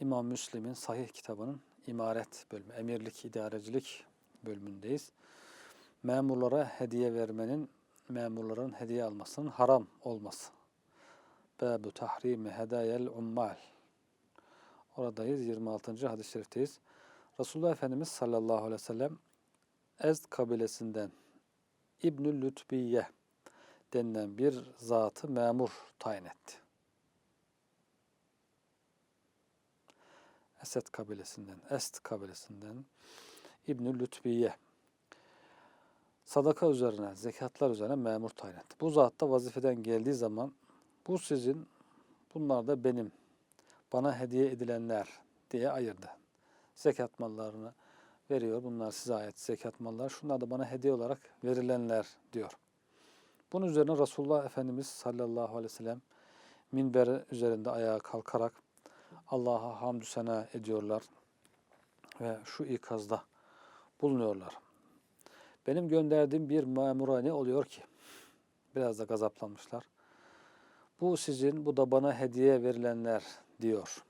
İmam Müslim'in Sahih kitabının imaret bölümü, emirlik, idarecilik bölümündeyiz. Memurlara hediye vermenin, memurların hediye almasının haram olması. Bâbu tahrimi hedâyel ummal. Oradayız, 26. hadis-i şerifteyiz. Resulullah Efendimiz sallallahu aleyhi ve sellem Ezd kabilesinden İbnül Lütbiye denilen bir zatı memur tayin etti. Esed kabilesinden, Est kabilesinden İbnül Lütbiye sadaka üzerine, zekatlar üzerine memur tayin etti. Bu zat da vazifeden geldiği zaman bu sizin, bunlar da benim, bana hediye edilenler diye ayırdı. Zekat mallarını veriyor. Bunlar size ait zekat mallar. Şunlar da bana hediye olarak verilenler diyor. Bunun üzerine Resulullah Efendimiz sallallahu aleyhi ve sellem minber üzerinde ayağa kalkarak Allah'a hamdü sena ediyorlar ve şu ikazda bulunuyorlar. Benim gönderdiğim bir memura ne oluyor ki? Biraz da gazaplanmışlar. Bu sizin, bu da bana hediye verilenler diyor.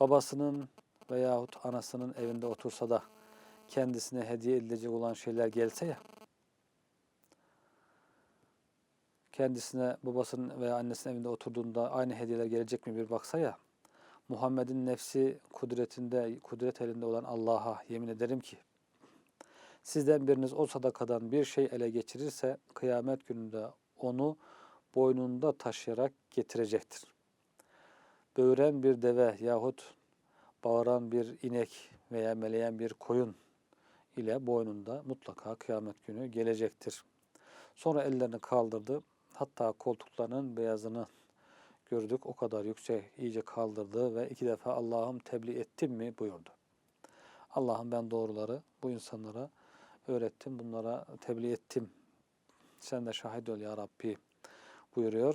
Babasının veyahut anasının evinde otursa da kendisine hediye edilecek olan şeyler gelse ya, kendisine babasının veya annesinin evinde oturduğunda aynı hediyeler gelecek mi bir baksa ya, Muhammed'in nefsi kudretinde, kudret elinde olan Allah'a yemin ederim ki, sizden biriniz o sadakadan bir şey ele geçirirse, kıyamet gününde onu boynunda taşıyarak getirecektir. Böğüren bir deve yahut bağıran bir inek veya meleyen bir koyun ile boynunda mutlaka kıyamet günü gelecektir. Sonra ellerini kaldırdı. Hatta koltuklarının beyazını gördük. O kadar yüksek iyice kaldırdı ve iki defa Allah'ım tebliğ ettim mi buyurdu. Allah'ım ben doğruları bu insanlara öğrettim, bunlara tebliğ ettim. Sen de şahit ol ya Rabbi buyuruyor.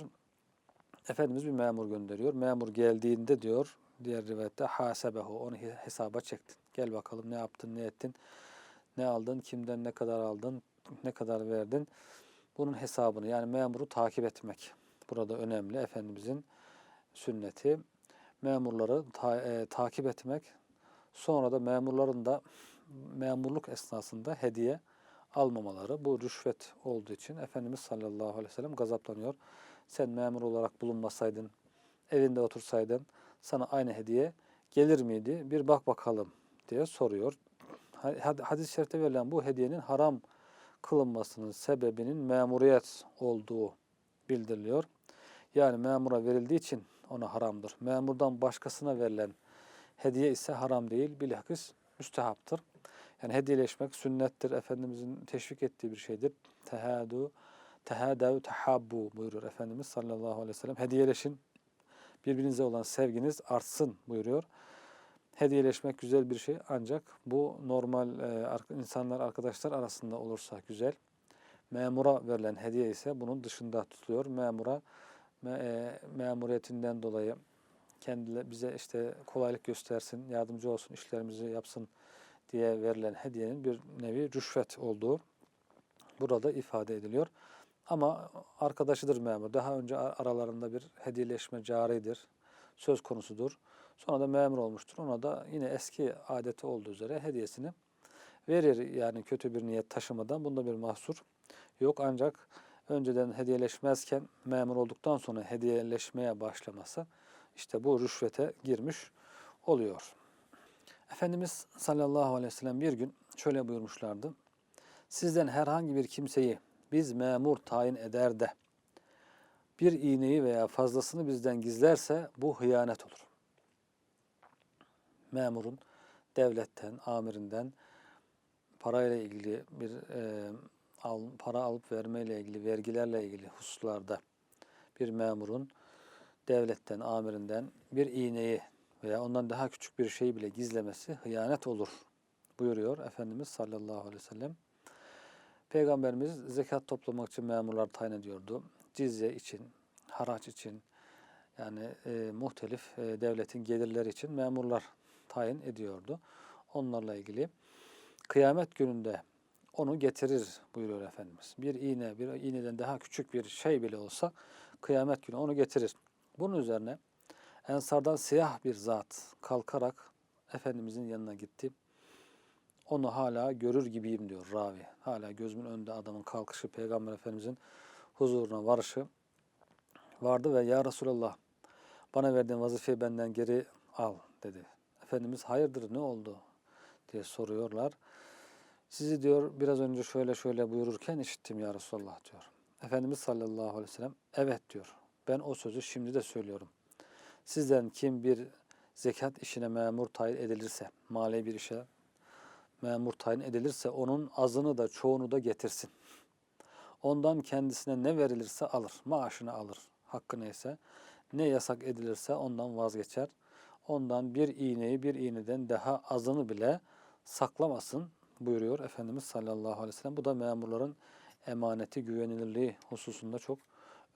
Efendimiz bir memur gönderiyor. Memur geldiğinde diyor, diğer rivayette hasebehu, onu hesaba çektin. Gel bakalım ne yaptın, ne ettin, ne aldın, kimden ne kadar aldın, ne kadar verdin. Bunun hesabını yani memuru takip etmek burada önemli. Efendimizin sünneti. Memurları ta, e, takip etmek. Sonra da memurların da memurluk esnasında hediye almamaları. Bu rüşvet olduğu için Efendimiz sallallahu aleyhi ve sellem gazaplanıyor. Sen memur olarak bulunmasaydın, evinde otursaydın sana aynı hediye gelir miydi? Bir bak bakalım diye soruyor. Hadis-i şerifte verilen bu hediyenin haram kılınmasının sebebinin memuriyet olduğu bildiriliyor. Yani memura verildiği için ona haramdır. Memurdan başkasına verilen hediye ise haram değil, bilakis müstehaptır. Yani hediyeleşmek sünnettir. Efendimizin teşvik ettiği bir şeydir. Tehadu, tehadav, tehabbu buyuruyor Efendimiz sallallahu aleyhi ve sellem. Hediyeleşin, birbirinize olan sevginiz artsın buyuruyor. Hediyeleşmek güzel bir şey ancak bu normal e, insanlar, arkadaşlar arasında olursa güzel. Memura verilen hediye ise bunun dışında tutuluyor. Memura e, memuriyetinden dolayı kendileri bize işte kolaylık göstersin, yardımcı olsun, işlerimizi yapsın diye verilen hediyenin bir nevi rüşvet olduğu burada ifade ediliyor. Ama arkadaşıdır memur. Daha önce aralarında bir hediyeleşme caridir, söz konusudur. Sonra da memur olmuştur. Ona da yine eski adeti olduğu üzere hediyesini verir. Yani kötü bir niyet taşımadan bunda bir mahsur yok. Ancak önceden hediyeleşmezken memur olduktan sonra hediyeleşmeye başlaması işte bu rüşvete girmiş oluyor. Efendimiz sallallahu aleyhi ve sellem bir gün şöyle buyurmuşlardı. Sizden herhangi bir kimseyi biz memur tayin eder de bir iğneyi veya fazlasını bizden gizlerse bu hıyanet olur. Memurun devletten, amirinden parayla ilgili bir e, al, para alıp vermeyle ilgili, vergilerle ilgili hususlarda bir memurun devletten, amirinden bir iğneyi veya ondan daha küçük bir şeyi bile gizlemesi hıyanet olur buyuruyor Efendimiz sallallahu aleyhi ve sellem. Peygamberimiz zekat toplamak için memurlar tayin ediyordu. Cizye için, haraç için yani e, muhtelif e, devletin gelirleri için memurlar tayin ediyordu. Onlarla ilgili kıyamet gününde onu getirir buyuruyor Efendimiz. Bir iğne, bir iğneden daha küçük bir şey bile olsa kıyamet günü onu getirir. Bunun üzerine Ensardan siyah bir zat kalkarak Efendimizin yanına gitti. Onu hala görür gibiyim diyor ravi. Hala gözümün önünde adamın kalkışı, Peygamber Efendimizin huzuruna varışı vardı ve Ya Resulallah bana verdiğin vazifeyi benden geri al dedi. Efendimiz hayırdır ne oldu diye soruyorlar. Sizi diyor biraz önce şöyle şöyle buyururken işittim ya Resulallah diyor. Efendimiz sallallahu aleyhi ve sellem evet diyor. Ben o sözü şimdi de söylüyorum. Sizden kim bir zekat işine memur tayin edilirse, mali bir işe memur tayin edilirse onun azını da çoğunu da getirsin. Ondan kendisine ne verilirse alır, maaşını alır, hakkı neyse. Ne yasak edilirse ondan vazgeçer. Ondan bir iğneyi bir iğneden daha azını bile saklamasın buyuruyor Efendimiz sallallahu aleyhi ve sellem. Bu da memurların emaneti, güvenilirliği hususunda çok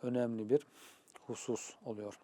önemli bir husus oluyor.